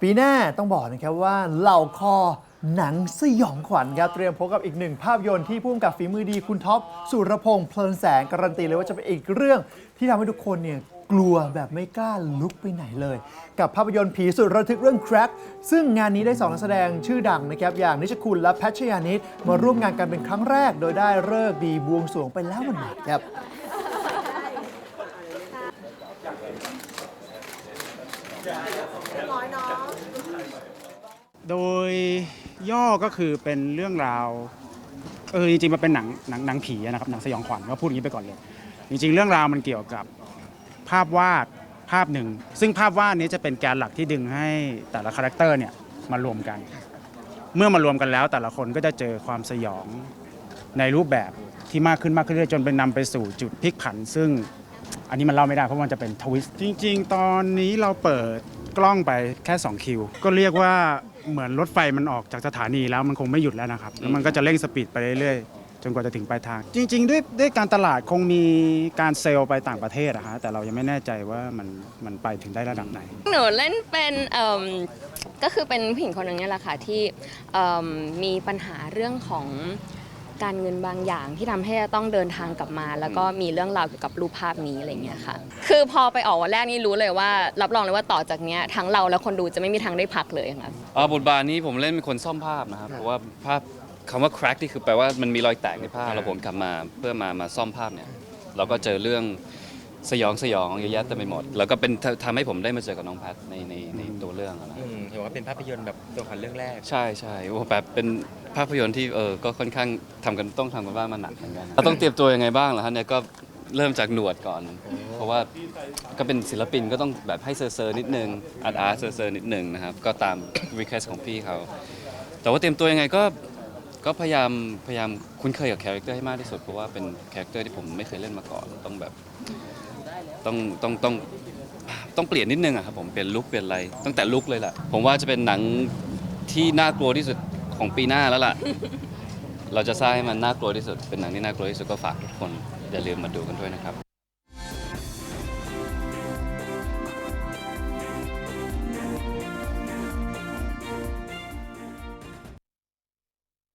ปีหน้าต้องบอกนะครับว่าเหล่าคอหนังสยองขวัญครับเตรียมพบกับอีกหนึ่งภาพยนตร์ที่พุ่มกับฝีมือดีคุณท็อปสุรพงษ์เพลินแสงการันตีเลยว่าจะเป็นอีกเรื่องที่ทำให้ทุกคนเนี่ยกลัวแบบไม่กล้าลุกไปไหนเลย กับภาพยนตร์ผีสุดระทึกเรื่อง Crack ซึ่งงานนี้ได้สองนักแสดงชื่อดังนะครับ อย่างนิชคุณและแพชยานิดมาร่วมงานกันเป็นครั้งแรก โดยได้เลิกดีบวงสรวงไปแล้วมันหมาดครับ โดยย่อก็คือเป็นเรื่องราวเออจริงๆมันเป็นหนังหนังหนังผีนะครับหนังสยองขวัญก็พูดอย่างนี้ไปก่อนเลยจริงๆ เรื่องราวมันเกี่ยวกับภาพวาดภาพหนึ่ง ซึ่งภาพวาดนี้จะเป็นแกนหลักที่ดึงให้แต่ละคาแรคเตอร์เนี่ยมารวมกัน เมื่อมารวมกันแล้วแต่ละคนก็จะเจอความสยองในรูปแบบที่มากขึ้นมากขึ้นเรื่อยๆจนไปนำไปสู่จุดพลิกผัน ซึ่ง อันนี้มันเล่าไม่ได้เพราะมันจะเป็นทวิสต์จริง ๆ ตอนนี้เราเปิดกล้องไปแค่ 2 คิว ก็เรียกว่าเหมือนรถไฟมันออกจากสถานีแล้วมันคงไม่หยุดแล้วนะครับ แล้วมันก็จะเร่งสปีดไปเรื่อยๆ จนกว่าจะถึงปลายทาง จริง ๆ ด้วยด้วยการตลาดคงมีการเซลล์ไปต่างประเทศอะฮะแต่เรายังไม่แน่ใจว่ามันมันไปถึงได้ระดับไหน หนูเล่นเป็นเอิ่มก็คือเป็นผู้หญิงคนหนึ่งเนี่ยแหละค่ะที่เอิ่มมีปัญหาเรื่องของ การเงินบางอย่างที่ทำให้ต้องเดินทางกลับมา แล้วก็มีเรื่องราวเกี่ยวกับรูปภาพนี้อะไรเงี้ยค่ะ คือพอไปออกวันแรกนี่รู้เลยว่า รับรองเลยว่าต่อจากเนี้ยทั้งเราและคนดูจะไม่มีทางได้พักเลยค่ะอ่าบทบาทนี้ผมเล่นเป็นคนซ่อมภาพนะครับเพราะว่าภาพคำว่า crack นี่คือแปลว่ามันมีรอยแตกในภาพแล้วผมกลับมาเพื่อมามาซ่อมภาพเนี่ยเราก็เจอเรื่อง สยองสยองเยอะแยะเต็มไปหมด แล้วก็เป็นททำให้ผมได้มาเจอกับน้องแพทในในในตัวเรื่องอะนะอืมเห็นว่าเป็นภาพยนตร์แบบตัวขวัญเรื่องแรก ใช่ใช่โอ้แบบเป็นภาพยนตร์ที่เออก็ค่อนข้างทำกันต้องทำกันบ้านมาหนักเหมือนกันเราต้องเตรียมตัวยังไงบ้างเหรอฮะเนี่ยก็เริ่มจากหนวดก่อน เพราะว่าก็เป็นศิลปินก็ต้องแบบให้เซอร์เซอร์นิดนึงอาร์ตอาร์ตเซอร์เซอร์นิดนึงนะครับก็ตาม request ของพี่เขาแต่ว่าเตรียมตัวยังไงก็ก็พยายามพยายามคุ้นเคยกับคาแรคเตอร์ให้มากที่สุดเพราะว่าเป็นคาแรคเตอร์ที่ผมไม่เคยเล่นมาก่อนต้องแบบ ต้องต้องต้องต้องเปลี่ยนนิดนึงอะครับผมเปลี่ยนลุคเปลี่ยนอะไรตั้งแต่ลุคเลยแหละผมว่าจะเป็นหนังที่น่ากลัวที่สุดของปีหน้าแล้วล่ะ เราจะสร้างให้มันน่ากลัวที่สุด เป็นหนังที่น่ากลัวที่สุดก็ฝากทุกคนอย่าลืมมาดูกันด้วยนะครับ